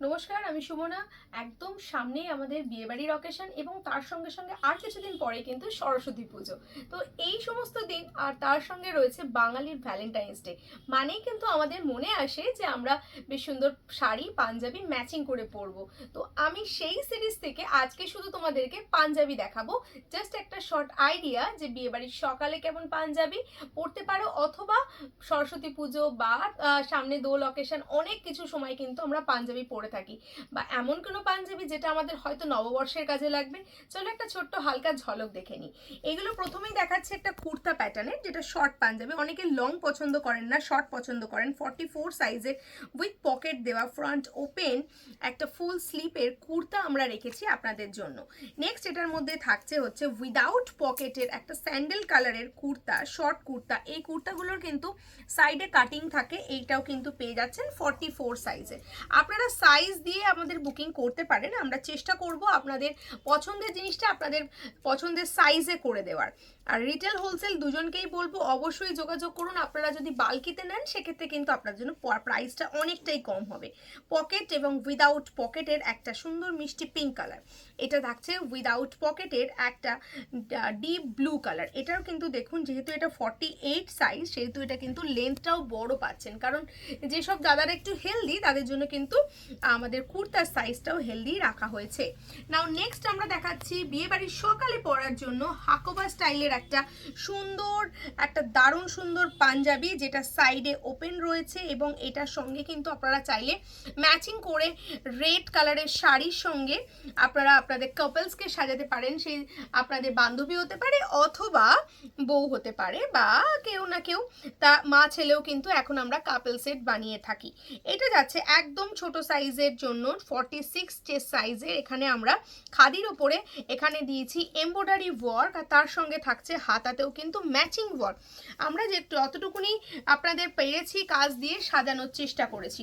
নমস্কার, আমি সুমনা। একদম সামনেই আমাদের বিয়েবাড়ির অকেশন এবং তার সঙ্গে সঙ্গে আর কিছুদিন পরে কিন্তু সরস্বতী পুজো। তো এই সমস্ত দিন আর তার সঙ্গে রয়েছে বাঙালির ভ্যালেন্টাইন্স ডে মানেই কিন্তু আমাদের মনে আসে যে আমরা বেশ সুন্দর শাড়ি, পাঞ্জাবি ম্যাচিং করে পরবো। তো আমি সেই সিরিজ থেকে আজকে শুধু তোমাদেরকে পাঞ্জাবি দেখাবো। জাস্ট একটা শর্ট আইডিয়া যে বিয়েবাড়ির সকালে কেমন পাঞ্জাবি পরতে পারো অথবা সরস্বতী পুজো বা সামনে দোল অকেশন অনেক কিছু সময় কিন্তু আমরা পাঞ্জাবি পরে থাকি। বা এমন কোনো পাঞ্জাবি যেটা আমাদের হয়তো নববর্ষের কাজে লাগবে? চলো একটা ছোট্ট হালকা ঝলক দেখে নিই। এগুলো প্রথমেই দেখাচ্ছে একটা কুর্তা প্যাটার্নের যেটা শর্ট পাঞ্জাবি। অনেকে লং পছন্দ করেন না শর্ট পছন্দ করেন। ফর্টি ফোর সাইজের উইথ পকেট দেওয়া ফ্রন্ট ওপেন একটা ফুল স্লিপের কুর্তা আমরা রেখেছি আপনাদের জন্য। নেক্সট এটার মধ্যে থাকছে হচ্ছে উইদাউট পকেটের একটা স্যান্ডেল কালারের কুর্তা শর্ট কুর্তা। এই কুর্তাগুলোর কিন্তু সাইডে কাটিং থাকে, এইটাও কিন্তু পেয়ে যাচ্ছেন ফর্টি ফোর সাইজের আপনারা সাইজ দিয়ে আমাদের বুকিং করতে পারেন, আমরা চেষ্টা করব আপনাদের পছন্দের জিনিসটা আপনাদের পছন্দের সাইজে করে দেওয়ার। আর রিটেল হোলসেল দুজনকেই বলব, অবশ্যই যোগাযোগ করুন। আপনারা যদি বালকিতে নেন, সেক্ষেত্রে কিন্তু আপনার জন্য প্রাইসটা অনেকটাই কম হবে। পকেট এবং উইদাউট পকেটের একটা সুন্দর মিষ্টি পিঙ্ক কালার এটা থাকছে উইদাউট পকেটের একটা ডিপ ব্লু কালার এটাও কিন্তু দেখুন, যেহেতু এটা ফর্টি এইট সাইজ সেহেতু এটা কিন্তু লেন্থটাও বড় পাচ্ছেন। কারণ যেসব দাদারা একটু হেলদি তাদের জন্য কিন্তু আমাদের কুর্তার সাইজটাও হেলদি রাখা হয়েছে। নাও নেক্সট আমরা দেখাচ্ছি বিয়েবাড়ির সকালে পরার জন্য হাকোবা স্টাইলের একটা সুন্দর, একটা দারুণ সুন্দর পাঞ্জাবি, যেটা সাইডে ওপেন রয়েছে এবং এটার সঙ্গে কিন্তু আপনারা চাইলে ম্যাচিং করে রেড কালারের শাড়ির সঙ্গে আপনারা আপনাদের কাপলসকে সাজাতে পারেন। সেই আপনাদের বান্ধবী হতে পারে অথবা বউ হতে পারে বা কেউ না কেউ, তা মা ছেলেও কিন্তু এখন আমরা কাপল সেট বানিয়ে থাকি। এটা যাচ্ছে একদম ছোট সাইজের জন্য ফর্টি সিক্স যে সাইজের এখানে আমরা খাদির ওপরে এখানে দিয়েছি এমব্রয়ডারি ওয়ার্ক আর তার সঙ্গে থাকছে হাতাতেও কিন্তু ম্যাচিং ওয়ার্ক আমরা যে যতটুকুনি আপনাদের পেরেছি কাজ দিয়ে সাজানোর চেষ্টা করেছি।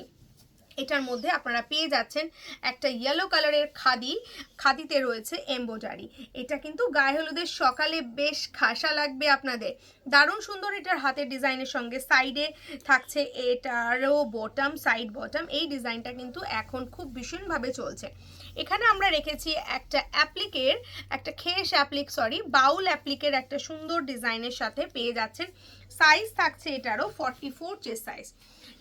এটার মধ্যে আপনারা পেয়ে যাচ্ছেন একটা ইয়েলো কালারের খাদি, খাদিতে রয়েছে এমব্রয়ডারি এটা কিন্তু গায়ে হলুদের সকালে বেশ খাসা লাগবে আপনাদের। দারুণ সুন্দর এটার হাতের ডিজাইনের সঙ্গে সাইডে থাকছে, এটারও বটম সাইড বটম এই ডিজাইনটা কিন্তু এখন খুব ভীষণভাবে চলছে। এখানে আমরা রেখেছি একটা অ্যাপ্লিকের একটা খেস অ্যাপ্লিক সরি বাউল অ্যাপ্লিকের একটা সুন্দর ডিজাইনের সাথে পেয়ে যাচ্ছেন। সাইজ থাকছে এটারও ফর্টি ফোর যে সাইজ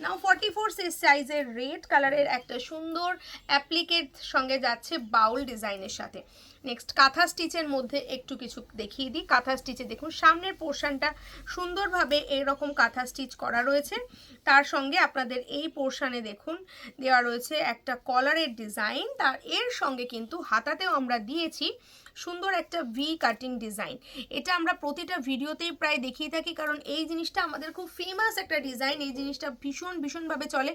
নাও ফর্টি ফোর সাইজের রেড কালারের একটা সুন্দর অ্যাপ্লিকের সঙ্গে যাচ্ছে বাউল ডিজাইনের সাথে। নেক্সট কাঁথা স্টিচের মধ্যে একটু কিছু দেখিয়ে দিই। কাঁথা স্টিচে দেখুন, সামনের পোর্শনটা সুন্দরভাবে এরকম কাঁথা স্টিচ করা রয়েছে। তার সঙ্গে আপনাদের এই পোর্শানে দেখুন, দেওয়া রয়েছে একটা কলারের ডিজাইন। তার এর সঙ্গে কিন্তু হাতাতেও আমরা দিয়েছি সুন্দর একটা ভি কাটিং ডিজাইন এটা আমরা প্রতিটা ভিডিওতেই প্রায় দেখিয়ে থাকি, কারণ এই জিনিসটা আমাদের খুব ফেমাস একটা ডিজাইন এই জিনিসটা ভীষণ, ভীষণভাবে চলে।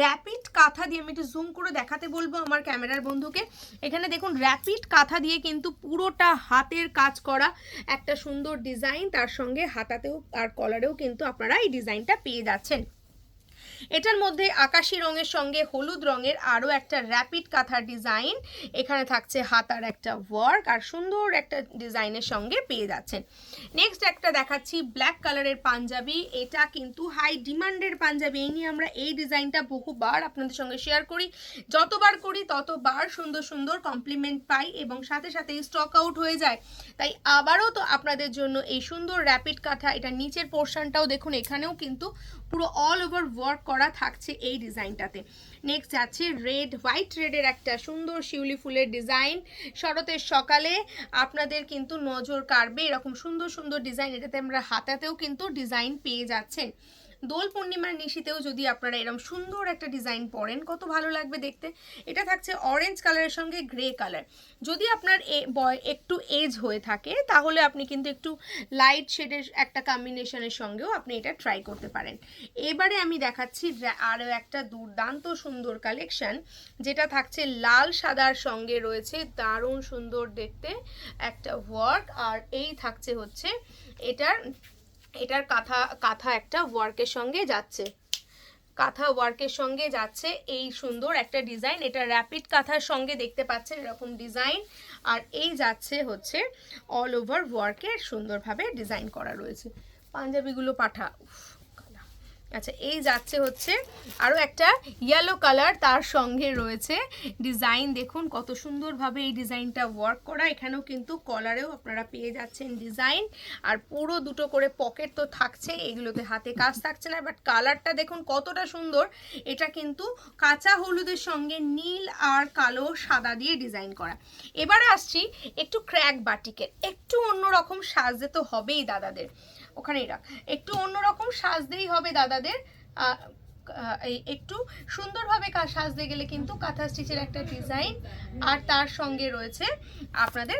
র্যাপিড কাঁথা দিয়ে আমি একটু জুম করে দেখাতে বলব আমার ক্যামেরার বন্ধুকে। এখানে দেখুন র্যাপিড কাঁথা দিয়ে কিন্তু পুরোটা হাতের কাজ করা একটা সুন্দর ডিজাইন তার সঙ্গে হাতাতেও আর কলারেও কিন্তু আপনারা এই ডিজাইনটা পেয়ে যাচ্ছেন। এটার মধ্যে আকাশি রঙের সঙ্গে হলুদ রঙের আরও একটা র্যাপিড কাঁথার ডিজাইন। এখানে থাকছে হাতার একটা ওয়ার্ক আর সুন্দর একটা ডিজাইনের সঙ্গে পেয়ে যাচ্ছেন। নেক্সট একটা দেখাচ্ছি ব্ল্যাক কালারের পাঞ্জাবি। এটা কিন্তু হাই ডিমান্ডের পাঞ্জাবি। এই নিয়ে আমরা এই ডিজাইনটা বহুবার আপনাদের সঙ্গে শেয়ার করি। যতবার করি ততবার সুন্দর সুন্দর কমপ্লিমেন্ট পাই এবং সাথে সাথে স্টক আউট হয়ে যায়। তাই আবারও তো আপনাদের জন্য এই সুন্দর র্যাপিড কাঁথা, এটা নিচের পোর্শনটাও দেখুন, এখানেও কিন্তু পুরো অল ওভার ওয়ার্ক করা থাকছে এই ডিজাইনটাতে। নেক্সট যাচ্ছে রেড হোয়াইট রেডের একটা সুন্দর শিউলি ফুলের ডিজাইন শরতের সকালে আপনাদের কিন্তু নজর কাড়বে এরকম সুন্দর সুন্দর ডিজাইন এটাতে আমরা হাতাতেও কিন্তু ডিজাইন পেয়ে যাচ্ছেন। দোল পূর্ণিমার নিশিতেও যদি আপনারা এরকম সুন্দর একটা ডিজাইন পরেন, কত ভালো লাগবে দেখতে। এটা থাকছে অরেঞ্জ কালারের সঙ্গে গ্রে কালার যদি আপনার এ বয় একটু এজ হয়ে থাকে, তাহলে আপনি কিন্তু একটু লাইট শেডের একটা কম্বিনেশনের সঙ্গেও আপনি এটা ট্রাই করতে পারেন। এবারে আমি দেখাচ্ছি আরও একটা দুর্দান্ত সুন্দর কালেকশন যেটা থাকছে লাল সাদার সঙ্গে রয়েছে, দারুণ সুন্দর দেখতে একটা ওয়ার্ক আর এই থাকছে হচ্ছে এটার এটার কাঁথা কাঁথা একটা ওয়ার্কের সঙ্গে যাচ্ছে। কাঁথা ওয়ার্কের সঙ্গে যাচ্ছে, এই সুন্দর একটা ডিজাইন এটা র্যাপিড কাঁথার সঙ্গে দেখতে পাচ্ছেন এরকম ডিজাইন আর এই যাচ্ছে হচ্ছে অল ওভার ওয়ার্কের সুন্দরভাবে ডিজাইন করা রয়েছে। পাঞ্জাবিগুলো পাঠা। আচ্ছা এই যাচ্ছে হচ্ছে আরও একটা ইয়েলো কালার তার সঙ্গে রয়েছে ডিজাইন দেখুন কত সুন্দরভাবে এই ডিজাইনটা ওয়ার্ক করা। এখানেও কিন্তু কলারেও আপনারা পেয়ে যাচ্ছেন ডিজাইন আর পুরো দুটো করে পকেট তো থাকছে, এগুলোতে হাতে কাজ থাকছে না। বাট কালারটা দেখুন কতটা সুন্দর। এটা কিন্তু কাঁচা হলুদের সঙ্গে নীল আর কালো সাদা দিয়ে ডিজাইন করা। এবারে আসছি একটু ক্র্যাক বাটিকের। একটু অন্যরকম সাজতে তো হবেই দাদাদের। ওখানেই রাখ। একটু অন্যরকম সাজতেই হবে দাদাদের। একটু সুন্দরভাবে সাজতে গেলে কিন্তু কাঁথা স্টিচের একটা ডিজাইন আর তার সঙ্গে রয়েছে আপনাদের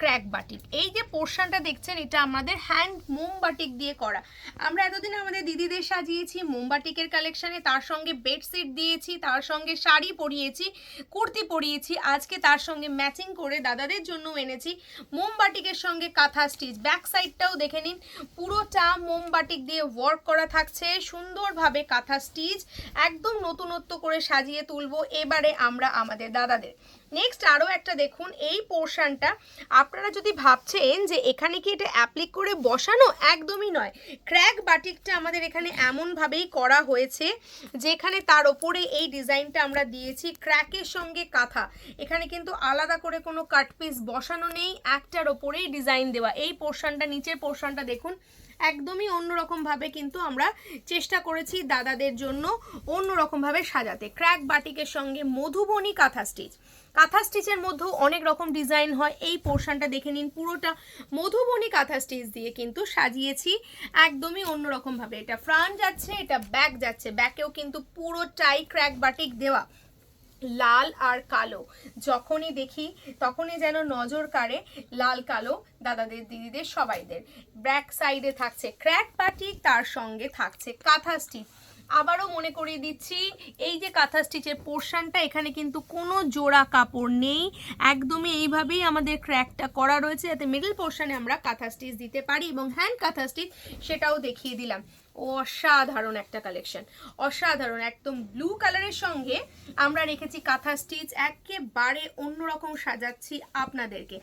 ক্র্যাক বাটিক। এই যে পোর্শনটা দেখছেন, এটা আমাদের হ্যান্ড মোম বাটিক দিয়ে করা। আমরা এতদিন আমাদের দিদিদের সাজিয়েছি মোমবাটিকের কালেকশানে তার সঙ্গে বেডশিট দিয়েছি, তার সঙ্গে শাড়ি পরিয়েছি, কুর্তি পরিয়েছি, আজকে তার সঙ্গে ম্যাচিং করে দাদাদের জন্য এনেছি মোমবাটিকের সঙ্গে কাঁথা স্টিচ। ব্যাক সাইডটাও দেখে নিন, পুরোটা মোমবাটিক দিয়ে ওয়ার্ক করা থাকছে, সুন্দরভাবে কাঁথা স্টিচ একদম নতুনত্ব করে সাজিয়ে তুলবো এবারে আমরা আমাদের দাদাদের। নেক্সট আরও একটা দেখুন, এই পোর্শনটা আপনারা যদি ভাবছেন যে এখানে কি এটা অ্যাপ্লিক করে বসানো? একদমই নয়। ক্র্যাক বাটিকটা আমাদের এখানে এমনভাবেই করা হয়েছে যেখানে তার ওপরে এই ডিজাইনটা আমরা দিয়েছি ক্র্যাকের সঙ্গে কাঁথা। এখানে কিন্তু আলাদা করে কোনো কাটপিস বসানো নেই, একটার ওপরেই ডিজাইন দেওয়া। এই পোর্শনটা, নিচের পোর্শনটা দেখুন একদমই অন্যরকমভাবে কিন্তু আমরা চেষ্টা করেছি দাদাদের জন্য অন্যরকমভাবে সাজাতে। ক্র্যাক বাটিকের সঙ্গে মধুবনী কাঁথা স্টিচ। কাঁথা স্টিচের মধ্যেও অনেক রকম ডিজাইন হয়। এই পোর্শনটা দেখে নিন, পুরোটা মধুবনী কাঁথা স্টিচ দিয়ে কিন্তু সাজিয়েছি। একদমই অন্যরকমভাবে। এটা ফ্রন্ট যাচ্ছে, এটা ব্যাক যাচ্ছে। ব্যাকেও কিন্তু পুরোটাই ক্র্যাক বাটিক দেওয়া। লাল আর কালো। যখনই দেখি, তখনই যেন নজর কাড়ে লাল, কালো দাদাদের, দিদিদের, সবাইদের। ব্যাক সাইডে থাকছে, ক্র্যাক পার্টি তার সঙ্গে থাকছে কাঁথা স্টিচ। আবারও মনে করিয়ে দিচ্ছি, এই যে কাঁথা স্টিচের পোর্শনটা, এখানে কিন্তু কোনো জোড়া কাপড় নেই। একদমই এইভাবেই আমাদের ক্র্যাকটা করা রয়েছে, যাতে মিডল পোর্শানে আমরা কাঁথা স্টিচ দিতে পারি এবং হ্যান্ড কাঁথা স্টিচ সেটাও দেখিয়ে দিলাম। অসাধারণ একটা কালেকশন অসাধারণ, একদম ব্লু কালারের সঙ্গে আমরা রেখেছি কাঁথা স্টিচ একেবারে অন্যরকম সাজাচ্ছি আপনাদেরকে।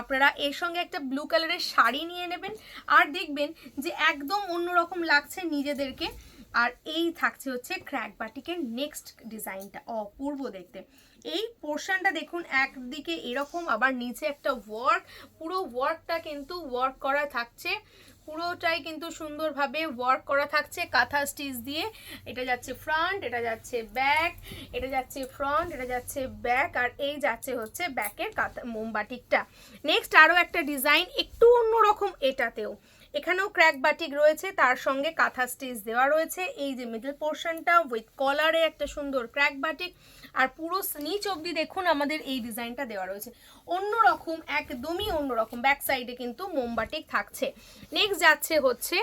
আপনারা এর সঙ্গে একটা ব্লু কালারের শাড়ি নিয়ে নেবেন, আর দেখবেন যে একদম অন্যরকম লাগছে নিজেদেরকে। আর এই থাকছে হচ্ছে ক্র্যাক বাটিকের নেক্সট ডিজাইনটা অপূর্ব দেখতে। এই পোর্শনটা দেখুন, একদিকে এরকম, আবার নিচে একটা ওয়ার্ক পুরো ওয়ার্কটা কিন্তু ওয়ার্ক করা থাকছে। পুরোটাই কিন্তু সুন্দরভাবে ওয়ার্ক করা থাকছে, কাঁথা স্টিচ দিয়ে। এটা যাচ্ছে ফ্রন্ট এটা যাচ্ছে ব্যাক এটা যাচ্ছে ফ্রন্ট এটা যাচ্ছে ব্যাক আর এই যাচ্ছে হচ্ছে ব্যাকের কাঁথা, মোমবাটিকটা। নেক্সট আরও একটা ডিজাইন একটু অন্যরকম এটাতেও। এখানেও ক্র্যাক বাটিক রয়েছে, তার সঙ্গে কাঁথা স্টিচ দেওয়া রয়েছে। এই যে মিডল পোর্শনটা উইথ কলারে একটা সুন্দর ক্র্যাক বাটিক আর পুরো নিচ অবধি দেখুন আমাদের এই ডিজাইনটা দেওয়া রয়েছে। অন্যরকম, একদমই অন্যরকম ব্যাক সাইডে কিন্তু মোমবাটিক থাকছে। নেক্সট যাচ্ছে হচ্ছে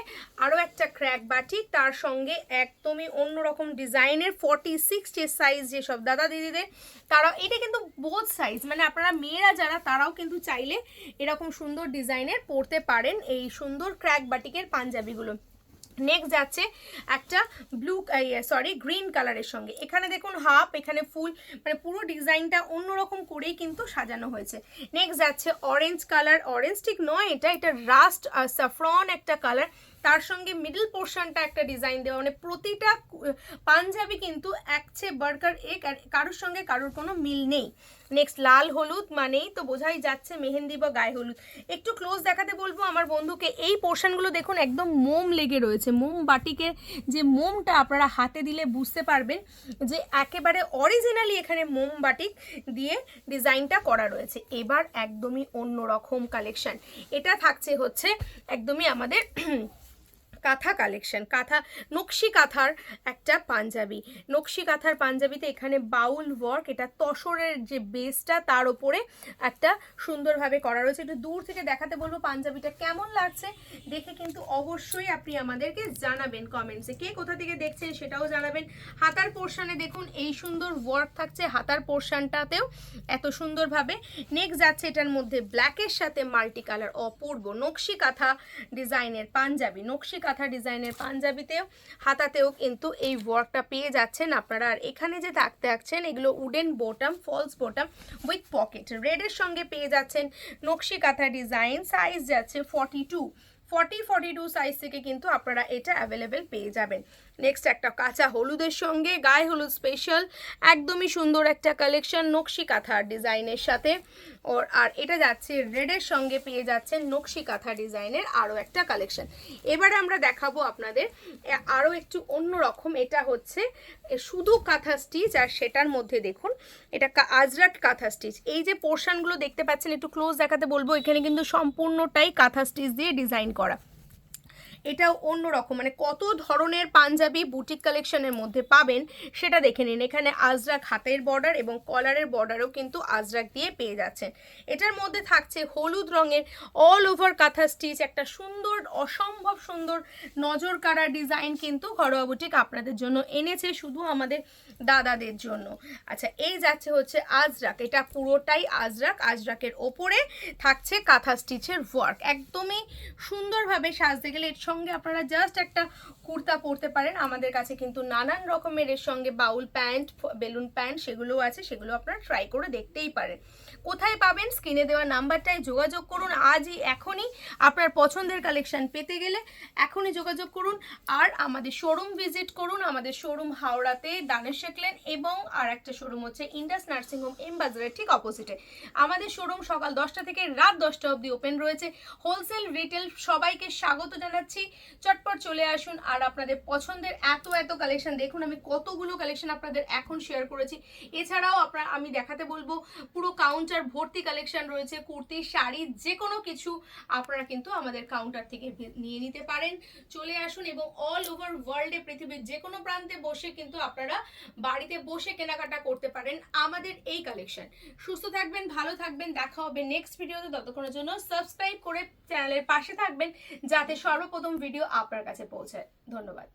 আরও একটা ক্র্যাক বাটিক তার সঙ্গে একদমই অন্যরকম ডিজাইনের ফর্টি সিক্সটি সাইজ যেসব দাদা দিদিদের তারা এটা কিন্তু বোধ সাইজ মানে আপনারা মেয়েরা যারা, তারাও কিন্তু চাইলে এরকম সুন্দর ডিজাইনের পরতে পারেন এই সুন্দর ক্র্যাক বাটিকের পাঞ্জাবিগুলো। নেক্সট যাচ্ছে একটা ব্লু সরি গ্রিন কালারের সঙ্গে। এখানে দেখুন হাফ এখানে ফুল মানে পুরো ডিজাইনটা অন্যরকম করেই কিন্তু সাজানো হয়েছে। নেক্সট যাচ্ছে অরেঞ্জ কালার অরেঞ্জ ঠিক নয়, এটা এটা রাস্ট সাফরন একটা কালার তার সঙ্গে মিডল পোর্শনটা একটা ডিজাইন দেওয়া। মানে প্রতিটা পাঞ্জাবি কিন্তু একছে বার্কার এক আর কারোর সঙ্গে কারোর কোনো মিল নেই। নেক্সট লাল হলুদ মানেই তো বোঝাই যাচ্ছে মেহেন্দি বা গায়ে হলুদ। একটু ক্লোজ দেখাতে বলব আমার বন্ধুকে, এই পোর্শনগুলো দেখুন একদম মোম লেগে রয়েছে। মোম বাটিকের যে মোমটা আপনারা হাতে দিলে বুঝতে পারবেন যে একেবারে অরিজিনালি এখানে মোম বাটিক দিয়ে ডিজাইনটা করা রয়েছে। এবার একদমই অন্যরকম কালেকশন এটা থাকছে হচ্ছে একদমই আমাদের কাঁথা কালেকশন কাঁথা, নকশি কাঁথার একটা পাঞ্জাবি। নকশি কাঁথার পাঞ্জাবিতে এখানে বাউল ওয়ার্ক এটা তসরের যে বেসটা তার ওপরে একটা সুন্দরভাবে করা রয়েছে। একটু দূর থেকে দেখাতে বলব পাঞ্জাবিটা কেমন লাগছে, দেখে কিন্তু অবশ্যই আপনি আমাদেরকে জানাবেন কমেন্টসে কে কোথা থেকে দেখছেন সেটাও জানাবেন। হাতার পোর্শানে দেখুন, এই সুন্দর ওয়ার্ক থাকছে হাতার পোর্শনটাতেও এত সুন্দরভাবে নেক্সট যাচ্ছে এটার মধ্যে ব্ল্যাকের সাথে মাল্টি কালার অপূর্ব নকশি কাঁথা ডিজাইনের পাঞ্জাবি। নকশি কাঁথা ডিজাইনের পাঞ্জাবিতেও, হাতাতেও কিন্তু এই ওয়ার্কটা পেয়ে যাচ্ছেন আপনারা। আর এখানে যে থাকতে থাকছেন এগুলো উডেন বোটাম ফলস বোটাম উইথ পকেট রেডের সঙ্গে পেয়ে যাচ্ছেন নকশি কাঁথা ডিজাইন সাইজ যাচ্ছে forty two forty forty two size থেকে কিন্তু আপনারা এটা অ্যাভেলেবেল পেয়ে যাবেন। নেক্সট একটা কাঁচা হলুদের সঙ্গে গায়ে হলুদ স্পেশাল একদমই সুন্দর একটা কালেকশন নকশি কাঁথার ডিজাইনের সাথে। ওর, আর এটা যাচ্ছে রেডের সঙ্গে পেয়ে যাচ্ছেন নকশি কাঁথা ডিজাইনের আরও একটা কালেকশন এবারে আমরা দেখাবো আপনাদের আরও একটু অন্য রকম। এটা হচ্ছে শুধু কাঁথা স্টিচ আর সেটার মধ্যে দেখুন, এটা আজরাক কাঁথা স্টিচ এই যে পোর্শনগুলো দেখতে পাচ্ছেন, একটু ক্লোজ দেখাতে বলব, এখানে কিন্তু সম্পূর্ণটাই কাঁথা স্টিচ দিয়ে ডিজাইন করা। এটাও অন্য রকম। মানে কত ধরনের পাঞ্জাবি বুটিক কালেকশনের মধ্যে পাবেন সেটা দেখে নিন। এখানে আজরাক হাতের বর্ডার এবং কলারের বর্ডারও কিন্তু আজরাক দিয়ে পেয়ে যাচ্ছেন। এটার মধ্যে থাকছে হলুদ রঙের অল ওভার কাঁথা স্টিচ একটা সুন্দর, অসম্ভব সুন্দর নজর কাড়া ডিজাইন কিন্তু ঘরোয়া বুটিক আপনাদের জন্য এনেছে। শুধু আমাদের দাদাদের জন্য। আচ্ছা এই যাচ্ছে হচ্ছে আজরাক। এটা পুরোটাই আজরাক। আজরাকের ওপরে থাকছে কাঁথা স্টিচের ওয়ার্ক একদমই সুন্দরভাবে সাজতে গেলে এর সঙ্গে আপনারা জাস্ট একটা কুর্তা পরতে পারেন। আমাদের কাছে কিন্তু নানান রকমের এর সঙ্গে বাউল প্যান্ট বেলুন প্যান্ট সেগুলোও আছে, সেগুলো আপনারা ট্রাই করে দেখতেই পারেন। কোথায় পাবেন? স্ক্রিনে দেওয়া নাম্বারটায় যোগাযোগ করুন। আজই, এখনই আপনার পছন্দের কালেকশন পেতে গেলে এখনই যোগাযোগ করুন। আর আমাদের শোরুম ভিজিট করুন। আমাদের শোরুম হাওড়াতে দানেশ শেখলেন এবং আর একটা শোরুম হচ্ছে ইন্ডাস নার্সিংহোম এম বাজারের ঠিক অপোজিটে আমাদের শোরুম সকাল দশটা থেকে রাত দশটা অবধি ওপেন রয়েছে। হোলসেল রিটেল সবাইকে স্বাগত জানাচ্ছি। চটপট চলে আসুন। আর আপনাদের পছন্দের এত এত কালেকশন দেখুন। আমি কতগুলো কালেকশন আপনাদের এখন শেয়ার করেছি। এছাড়াও আপনার, আমি দেখাতে বলব, পুরো কাউন্টার ভর্তি কালেকশন রয়েছে, কুর্তি, শাড়ি যে কোনো কিছু আপনারা কিন্তু আমাদের কাউন্টার থেকে নিয়ে নিতে পারেন। চলে আসুন এবং অল ওভার ওয়ার্ল্ডে পৃথিবীর যে কোনো প্রান্তে বসে কিন্তু আপনারা বাড়িতে বসে কেনাকাটা করতে পারেন আমাদের এই কালেকশন সুস্থ থাকবেন, ভালো থাকবেন, দেখা হবে নেক্সট ভিডিওতে ততক্ষণের জন্য সাবস্ক্রাইব করে চ্যানেলের পাশে থাকবেন, যাতে সর্বপ্রথম ভিডিও আপনার কাছে পৌঁছায়। ধন্যবাদ।